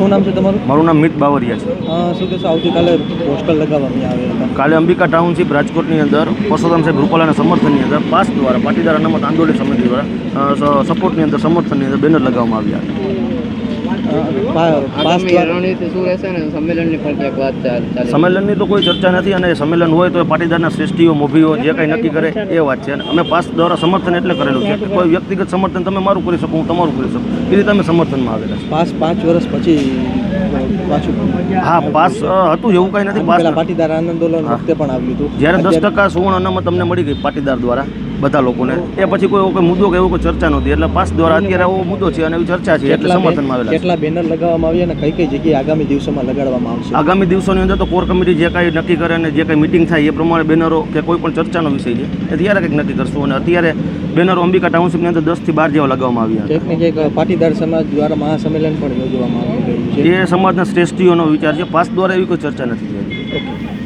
શું નામ છે તમારું? મારું નામ મિત બાવરિયા છે. શું કહેશો? આવતીકાલે પોસ્ટર લગાવવામાં આવે હતા કાલે અંબિકા ટાઉનશીપ રાજકોટની અંદર પરસોત્તમ સાહેબ રૂપાલાના સમર્થનની અંદર પાસ દ્વારા પાટીદાર અનામત આંદોલન સમિતિ દ્વારા સપોર્ટની અંદર સમર્થનની અંદર બેનર લગાવવામાં આવ્યા પા- પાસ આગામી દ્વારા રણનીતિ શું રહેશે ને સંમેલનની તો કોઈ ચર્ચા નથી અને સંમેલન હોય તો પાટીદારના શ્રેષ્ઠીઓ મોભીઓ જે કંઈ નક્કી કરે એ વાત છે. અને અમે પાસ દ્વારા સમર્થન એટલે કરેલું છે. કે કોઈ વ્યક્તિગત સમર્થન તમે મારું કરી શકો હું તમારું કરી શકું. એ રીતે અમે સમર્થનમાં આવેલા છે પાસ પાંચ વર્ષ પછી પાછું હા પાસ હતું એવું કંઈ નથી. પાસ પાટીદાર આંદોલન વખતે પણ આવ્યું હતું. જ્યારે દસ ટકા સુવર્ણ અનામત તમને મળી ગઈ પાટીદાર દ્વારા. બધા લોકોને. એ પછી કોઈ કોઈ મુદ્દો કે એવો કોઈ ચર્ચા નહોતી. એટલે પાસ દ્વારા અત્યારે આવો મુદ્દો છે અને એવી ચર્ચા છે એટલે સમર્થનમાં આવેલા કેટલા બેનર લગાવવામાં આવ્યા અને કઈ કઈ જગ્યાએ આગામી દિવસોમાં લગાડવામાં આવશે? આગામી દિવસોની અંદર તો કોર કમિટી જે કાંઈ નક્કી કરે અને જે કાંઈ મિટિંગ થાય એ પ્રમાણે બેનરો કે કોઈ પણ ચર્ચાનો વિષય છે એ ત્યારે કંઈક નક્કી કરશું. અને અત્યારે બેનરો અંબિકા ટાઉનશીપની અંદર દસથી બાર જેવા લગાવવામાં આવ્યા એક ને પાટીદાર સમાજ દ્વારા મહાસંમેલન પણ યોજવામાં આવી રહ્યું છે. એ સમાજના શ્રેષ્ઠીઓનો વિચાર છે. પાસ દ્વારા એવી કોઈ ચર્ચા નથી થઈ.